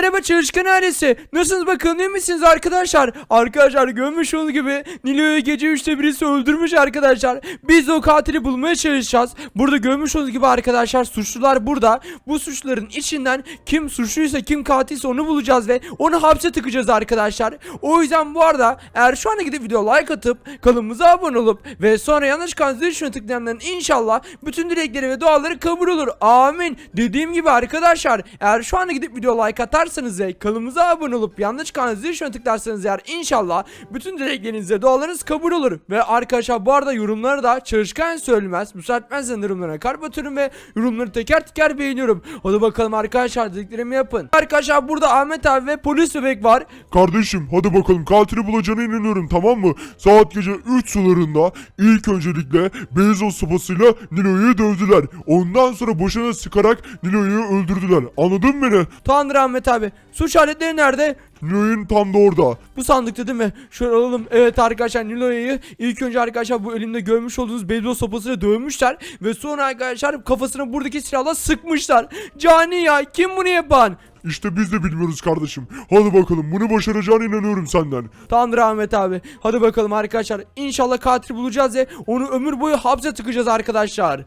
Merhaba çalışkan ailesi. Nasılsınız bakalım iyi misiniz arkadaşlar? Arkadaşlar görmüş olduğunuz gibi Nilo'yu gece 3'te birisi öldürmüş arkadaşlar. Biz de o katili bulmaya çalışacağız. Burada görmüş olduğunuz gibi arkadaşlar suçlular burada. Bu suçluların içinden kim suçluysa kim katilse onu bulacağız ve onu hapse tıkacağız arkadaşlar. O yüzden bu arada eğer şu anda gidip video like atıp kanalımıza abone olup ve sonra yanlış kan zil tıklayanların inşallah bütün dilekleri ve duaları kabul olur. Amin. Dediğim gibi arkadaşlar eğer şu anda gidip video like atarsanız ve kanalımıza abone olup yanlış kan zil tuşuna tıklarsanız eğer inşallah bütün dilekleriniz ve dualarınız kabul olur. Ve arkadaşlar bu arada yorumları da çalışkan söylemez. Müsaitmezsen yorumlarına kalp atıyorum ve yorumları teker teker beğeniyorum. Hadi bakalım arkadaşlar dediklerimi yapın. Arkadaşlar burada Ahmet abi ve polis bebek var. Kardeşim hadi bakalım katili bulacağına inanıyorum tamam mı? Saat gece 3 sularında ilk öncelikle beyzbol sopasıyla Nilo'yu dövdüler. Ondan sonra boşuna sıkarak Nilo'yu öldürdüler. Anladın mı beni? Tanrı Ahmet abi. Suç aletleri nerede? Nilo'nun tam da orada. Bu sandıkta değil mi? Şöyle alalım. Evet arkadaşlar Nilo'yu ilk önce arkadaşlar bu elimde görmüş olduğunuz beyzbol sopasıyla dövmüşler. Ve sonra arkadaşlar kafasına buradaki silahla sıkmışlar. Cani ya kim bunu yapan? İşte biz de bilmiyoruz kardeşim. Hadi bakalım bunu başaracağına inanıyorum senden. Tanrı Ahmet abi. Hadi bakalım arkadaşlar. İnşallah katil bulacağız ve onu ömür boyu hapse tıkacağız arkadaşlar.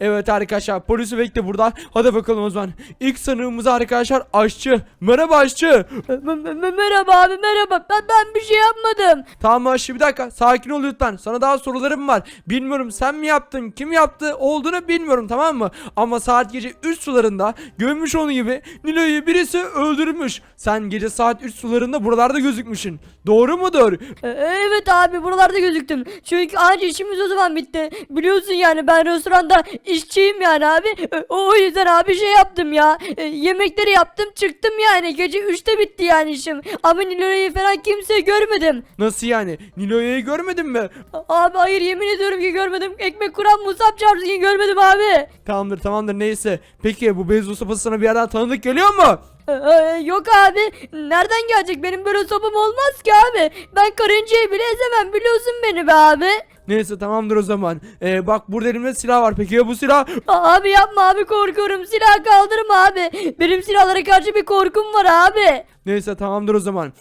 Evet arkadaşlar polis bebek de burada. Hadi bakalım o zaman. İlk sanığımız arkadaşlar aşçı. Merhaba aşçı. merhaba abi merhaba. Ben, ben bir şey yapmadım. Tamam aşçı bir dakika sakin ol lütfen. Sana daha sorularım var. Bilmiyorum sen mi yaptın kim yaptı olduğunu bilmiyorum tamam mı? Ama saat gece 3 sularında görmüş onun gibi Nilo'yu birisi öldürmüş. Sen gece saat 3 sularında buralarda gözükmüşsün. Doğru mudur? E, evet abi buralarda gözüktüm. Çünkü anca işimiz o zaman bitti. Biliyorsun yani ben restoranda işçiyim yani abi. E, O yüzden abi şey yaptım ya. E, Yemekleri yaptım çıktım yani. Gece 3'te bitti yani işim. Ama Nilo'yu falan kimseyi görmedim. Nasıl yani? Nilo'yu görmedin mi? Abi hayır yemin ediyorum ki görmedim. Ekmek kuran Musab çarpsın ki görmedim abi. Tamamdır tamamdır neyse. Peki bu beyzbol sopası sana bir yerden tanıdık geliyor mu? E, e, Yok abi. Nereden gelecek? Benim böyle sopam olmaz ki abi. Ben karıncayı bile ezemem biliyorsun beni be abi. Neyse tamamdır o zaman. Ee, bak burada elimde silah var. Peki ya bu silah? Abi yapma abi korkuyorum. Silah kaldırma abi. Benim silahlara karşı bir korkum var abi. Neyse tamamdır o zaman.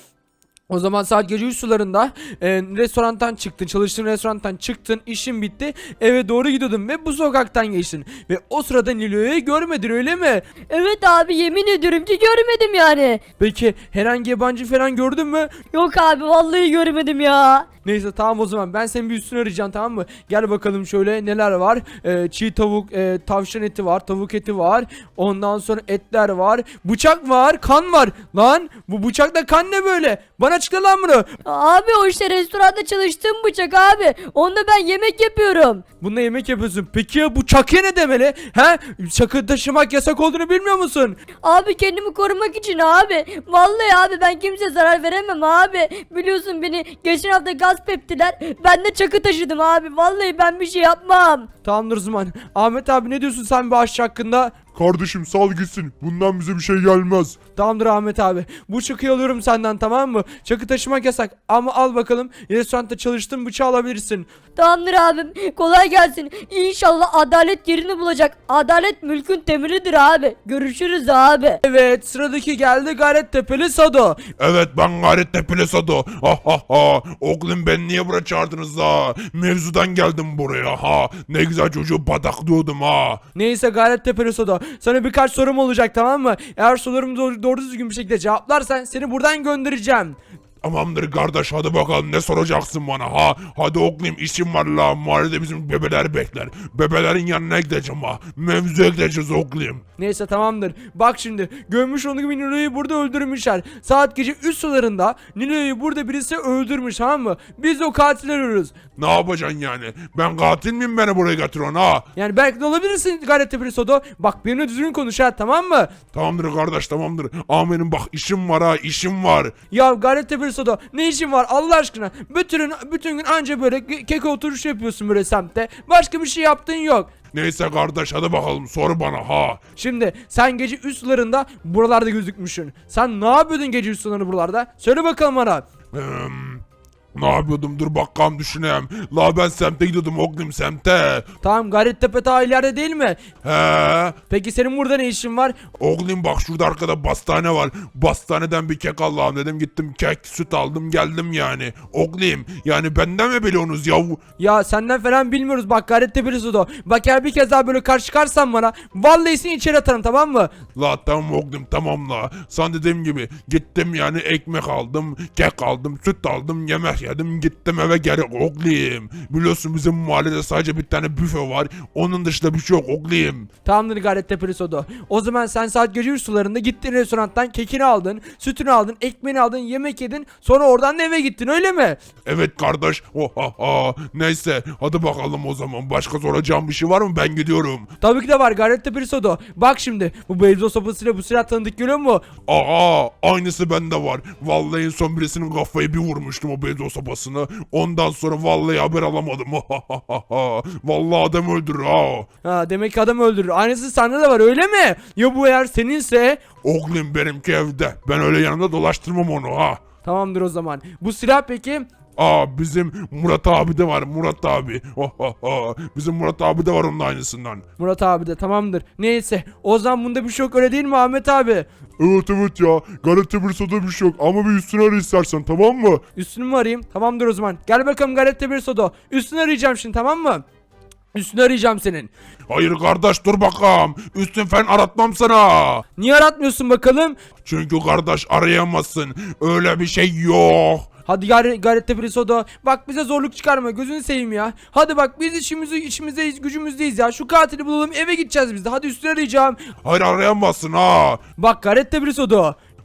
O zaman saat gece 3 sularında e, restorantan çıktın, çalıştığın restorantan çıktın, işin bitti, eve doğru gidiyordun ve bu sokaktan geçtin. Ve o sırada Nilo'yu görmedin öyle mi? Evet abi yemin ediyorum ki görmedim yani. Peki herhangi yabancı falan gördün mü? Yok abi vallahi görmedim ya. Neyse tamam o zaman ben senin bir üstünü arayacağım tamam mı? Gel bakalım şöyle neler var. Ee, çiğ tavuk, e, tavşan eti var, tavuk eti var. Ondan sonra etler var. Bıçak var, kan var. Lan bu bıçakla kan ne böyle? Bana açıkla lan bunu. Abi o işte restoranda çalıştığım bıçak abi. Onda ben yemek yapıyorum. Bununla yemek yapıyorsun. Peki ya bu çakıya ne demeli? He? Çakı taşımak yasak olduğunu bilmiyor musun? Abi kendimi korumak için abi. Vallahi abi ben kimseye zarar veremem abi. Biliyorsun beni geçen hafta gasp ettiler. Ben de çakı taşıdım abi. Vallahi ben bir şey yapmam. Tamamdır o zaman. Ahmet abi ne diyorsun sen bu aşçı hakkında? Kardeşim sal gitsin. Bundan bize bir şey gelmez. Tamamdır Ahmet abi. Bu çakıyı alıyorum senden tamam mı? Çakı taşımak yasak. Ama al bakalım. Restoranda çalıştığın bıçağı alabilirsin. Tamamdır abim. Kolay gelsin. İnşallah adalet yerini bulacak. Adalet mülkün temelidir abi. Görüşürüz abi. Evet sıradaki geldi Gayret Tepeli Sado. Evet ben Gayrettepe Sado. Ha ha ha. Oğlum ben niye buraya çağırdınız ha? Mevzudan geldim buraya ha. Ne güzel çocuğu pataklıyordum ha. Neyse Gayret Tepeli Sado. Sana birkaç sorum olacak tamam mı? Eğer sorularımı doğru, doğru düzgün bir şekilde cevaplarsan seni buradan göndereceğim. Tamamdır kardeş hadi bakalım ne soracaksın bana ha. Hadi oğlum işim var la. Mahallede bizim bebeler bekler. Bebelerin yanına gideceğim ha. Mevzuya gideceğiz oğlum. Neyse tamamdır. Bak şimdi görmüş olduğun gibi Nilo'yu burada öldürmüşler. Saat gece 3 sularında Nilo'yu burada birisi öldürmüş tamam mı? Biz o katili arıyoruz. Ne yapacaksın yani? Ben katil miyim beni buraya getiriyorsun ha? Yani belki de olabilirsin Gayret Sado. Bak benimle düzgün konuş ha tamam mı? Tamamdır kardeş tamamdır. Amenim bak işim var ha işim var. Ya Gayret Sado ne işin var Allah aşkına? Bütün, bütün gün anca böyle ke- keke oturuş yapıyorsun böyle semtte. Başka bir şey yaptığın yok. Neyse kardeş hadi bakalım sor bana ha. Şimdi sen gece üst sularında buralarda gözükmüşsün. Sen ne yapıyordun gece üst sularında buralarda? Söyle bakalım bana. Hmm, Ne yapıyordum dur bakalım düşüneyim. La ben semte gidiyordum oğlum semte. Tamam Gayrettepe ta ileride değil mi? He. Peki senin burada ne işin var? Oğlum bak şurada arkada bastane var. Bastaneden bir kek Allah'ım dedim gittim kek süt aldım geldim yani. Oğlum yani benden mi biliyorsunuz ya? Ya senden falan bilmiyoruz bak Gayrettepe Sodo. Bak eğer bir kez daha böyle karşı çıkarsan bana vallahi seni içeri atarım tamam mı? La tamam oğlum tamam la. Sen dediğim gibi gittim yani ekmek aldım, kek aldım, süt aldım, yemek yedim gittim eve geri oğlum. Biliyorsun bizim mahallede sadece bir tane büfe var. Onun dışında bir şey yok oğlum. Tamamdır Gayrettepe Sodo. O zaman sen saat gece 3 sularında gittin restorandan kekini aldın, sütünü aldın, ekmeğini aldın, yemek yedin. Sonra oradan da eve gittin öyle mi? Evet kardeş. Oha Neyse hadi bakalım o zaman. Başka soracağım bir şey var mı? Ben gidiyorum. Tabii ki de var Gayrettepe Sodo. Bak şimdi bu beyzbol sopasıyla bu silah tanıdık görüyor musun? Aa aynısı bende var. Vallahi en son birisinin kafayı bir vurmuştum o beyzbol sopasını. Ondan sonra vallahi haber alamadım. vallahi adam öldürür ha. Ha demek ki adam öldürür. Aynısı sende de var öyle mi? Ya bu eğer seninse Oğlum benimki evde. Ben öyle yanımda dolaştırmam onu ha. tamamdır o zaman. Bu silah peki? Aa bizim Murat abi de var Murat abi. Bizim Murat abi de var onun aynısından. Murat abi de tamamdır. Neyse o zaman bunda bir şey yok öyle değil mi Ahmet abi? Evet evet ya. Galata bir soda bir şey yok. Ama bir üstüne ara istersen tamam mı? Üstünü mü arayayım? Tamamdır o zaman. Gel bakalım Galette bir soda. Üstünü arayacağım şimdi tamam mı? Üstünü arayacağım senin. Hayır kardeş dur bakalım. Üstün fen aratmam sana. Niye aratmıyorsun bakalım? Çünkü kardeş arayamazsın. Öyle bir şey yok. Hadi gel Galette bir soda. Bak bize zorluk çıkarma gözünü seveyim ya. Hadi bak biz işimizi içimizdeyiz gücümüzdeyiz ya. Şu katili bulalım eve gideceğiz biz de. Hadi üstünü arayacağım. Hayır arayamazsın ha. Bak Galette bir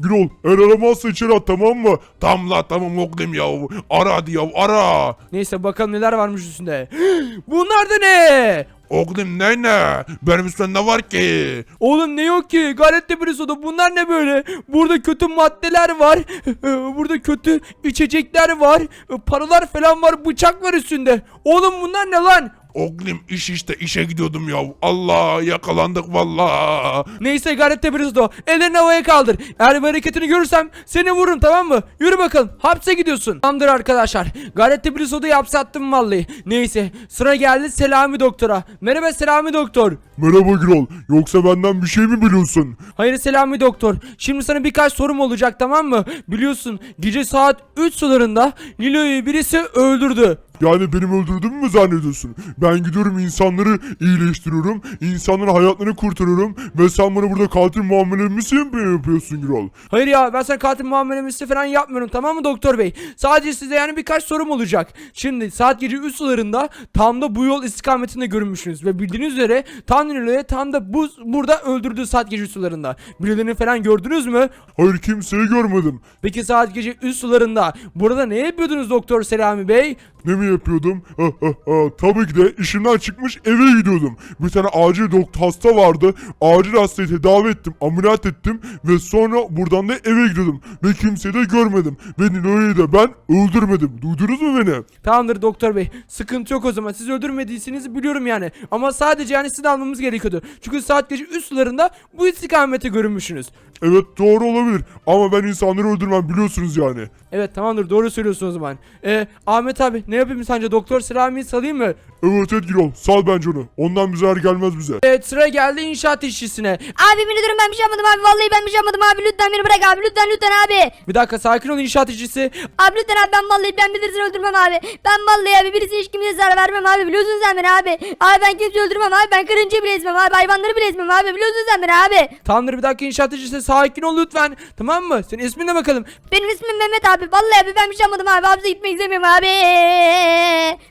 Gürol eğer aramazsa içeri at tamam mı? Tam la tamam oğlum ya. Ara hadi ya ara. Neyse bakalım neler varmış üstünde. Bunlar da ne? Oğlum ne ne? Benim üstümde ne var ki? Oğlum ne yok ki? Galette bir soda. Bunlar ne böyle? Burada kötü maddeler var. Burada kötü içecekler var. Paralar falan var. Bıçak var üstünde. Oğlum bunlar ne lan? Oğlum iş işte işe gidiyordum ya. Allah yakalandık valla. Neyse Galette bir soda. Ellerini havaya kaldır. Eğer bir hareketini görürsem seni vururum tamam mı? Yürü bakalım. Hapse gidiyorsun. Tamamdır arkadaşlar. Galette bir sodayı hapse attım vallahi. Neyse sıra geldi Selami doktora. Merhaba Selami doktor. Merhaba Gürol. Yoksa benden bir şey mi biliyorsun? Hayır Selami doktor. Şimdi sana birkaç sorum olacak tamam mı? Biliyorsun gece saat 3 sularında Nilo'yu birisi öldürdü. Yani benim öldürdüğümü mü zannediyorsun? Ben gidiyorum insanları iyileştiriyorum. insanların hayatlarını kurtarıyorum. Ve sen bana burada katil muamelesi mi yapıyorsun Gürol? Hayır ya ben sana katil muamelesi falan yapmıyorum tamam mı doktor bey? Sadece size yani birkaç sorum olacak. Şimdi saat gece 3 sularında tam da bu yol istikametinde görünmüşsünüz. Ve bildiğiniz üzere Nilo'yu tam da bu burada öldürdü saat gece 3 sularında. Birilerini falan gördünüz mü? Hayır kimseyi görmedim. Peki saat gece 3 sularında burada ne yapıyordunuz doktor Selami bey? Ne mi yapıyordum? Ha, ha, ha. Tabii ki de işimden çıkmış eve gidiyordum. Bir tane acil doktor hasta vardı. Acil hastayı tedavi ettim, ameliyat ettim ve sonra buradan da eve gidiyordum. Ve kimseyi de görmedim. Ve Nilo'yu da ben öldürmedim. Duydunuz mu beni? Tamamdır doktor bey. Sıkıntı yok o zaman. Siz öldürmediyseniz biliyorum yani. Ama sadece yani sizin almamız gerekiyordu. Çünkü saat gece 3 sularında bu istikamete görünmüşsünüz. Evet doğru olabilir. Ama ben insanları öldürmem biliyorsunuz yani. Evet tamamdır doğru söylüyorsun o zaman. Ee, Ahmet abi ne yapayım sence doktor Selami'yi salayım mı? Evet Gürol. Sal bence onu. Ondan bir zarar gelmez bize. Evet sıra geldi inşaat işçisine. Abi beni durun ben bir şey yapmadım abi. Vallahi ben bir şey yapmadım abi. Lütfen beni bırak abi. Lütfen lütfen abi. Bir dakika sakin ol inşaat işçisi. Abi lütfen abi ben vallahi ben birisini öldürmem abi. Ben vallahi abi birisi hiç kimseye zarar vermem abi. Biliyorsun sen beni abi. Abi ben kimseyi öldürmem abi. Ben karıncayı bile ezmem abi. Hayvanları bile ezmem abi. Biliyorsun sen beni abi. Tamamdır bir dakika inşaat işçisi sakin ol lütfen. Tamam mı? Senin ismin ne bakalım? Benim ismim Mehmet abi. Vallahi abi ben bir şey yapmadım abi. Hapse gitmek istemiyorum abi.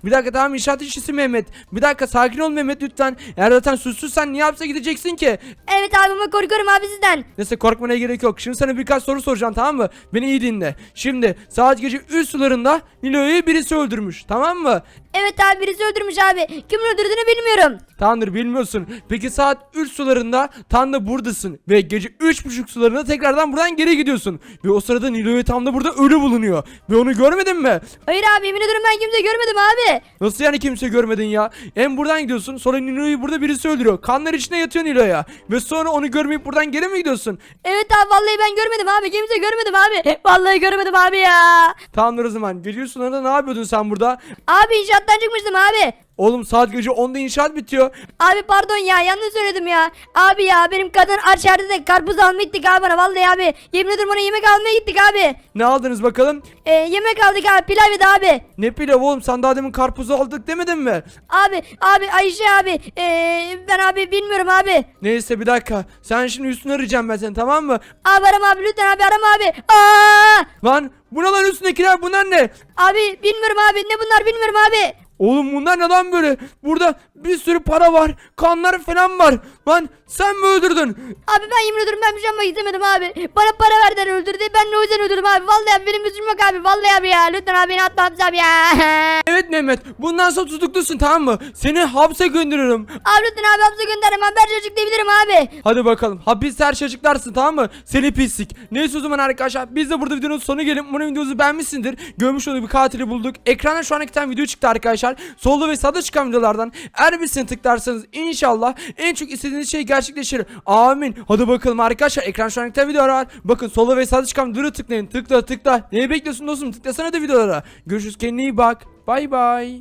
Bir dakika tamam inşaat işçisi Mehmet. Bir dakika sakin ol Mehmet lütfen. Eğer zaten suçsuzsan niye hapse gideceksin ki? Evet abi ama korkuyorum abi sizden. Neyse korkmana gerek yok. Şimdi sana birkaç soru soracağım tamam mı? Beni iyi dinle. Şimdi saat gece 3 sularında Nilo'yu birisi öldürmüş tamam mı? Evet abi birisi öldürmüş abi. Kimin öldürdüğünü bilmiyorum. Tamamdır bilmiyorsun. Peki saat 3 sularında tam da buradasın. Ve gece 3.30 sularında tekrardan buradan geri gidiyorsun. Ve o sırada Nilo'yu tam da burada ölü bulunuyor. Ve onu görmedin mi? Hayır abi yemin ederim ben kimse görmedim abi. Nasıl yani kimse görmedin ya? Hem buradan gidiyorsun sonra Nilo'yu burada birisi öldürüyor. Kanlar içinde yatıyor Nilo'ya. Ve sonra onu görmeyip buradan geri mi gidiyorsun? Evet abi vallahi ben görmedim abi. Kimse görmedim abi. Vallahi görmedim abi ya. Tamamdır o zaman. Gece sularında ne yapıyordun sen burada? Abi inşaattan çıkmıştım abi. Oğlum saat gece 10'da inşaat bitiyor. Abi pardon ya yanlış söyledim ya. Abi ya benim kadın açardı da karpuz almaya gittik abi bana vallahi abi. Yemin ederim ona yemek almaya gittik abi. Ne aldınız bakalım? Ee, yemek aldık abi pilav yedi abi. Ne pilav oğlum sen daha demin karpuzu aldık demedin mi? Abi abi Ayşe abi. Ee, ben abi bilmiyorum abi. Neyse bir dakika. Sen şimdi üstünü arayacağım ben seni tamam mı? Abi arama abi lütfen abi arama abi. Aa! Lan bu ne lan üstündekiler bunlar ne? Abi bilmiyorum abi ne bunlar bilmiyorum abi. Oğlum bunlar ne lan böyle? Burada bir sürü para var. Kanlar falan var. Lan sen mi öldürdün? Abi ben yemin ederim ben bir şey yapmak istemedim abi. Bana para verdiler öldürdü. Ben de o yüzden öldürdüm abi. Vallahi benim yüzüm yok abi. Vallahi abi ya. Lütfen abi beni atma hapse abi ya. Evet Mehmet. Bundan sonra tutuklusun tamam mı? Seni hapse gönderiyorum. abi lütfen abi hapse gönderme. Ben her açıklayabilirim abi. Hadi bakalım. Hapiste her şey açıklarsın tamam mı? Seni pislik. Neyse o zaman arkadaşlar biz de burada videonun sonu gelin. Umarım videomuzu beğenmişsindir. Görmüş olduğu bir katili bulduk. Ekrana şu an iki tane video çıktı arkadaşlar. Solda ve sağda çıkan videolardan eğer birisini tıklarsanız inşallah en çok istediğiniz şey gerçekleşir. Amin. Hadi bakalım arkadaşlar. Ekran şu an iki tane video var. Bakın solda ve sağda çıkan videoları tıklayın. Tıkla tıkla. Neyi bekliyorsun dostum? Tıklasana da videolara. Görüşürüz. Kendine iyi bak. Bay bay.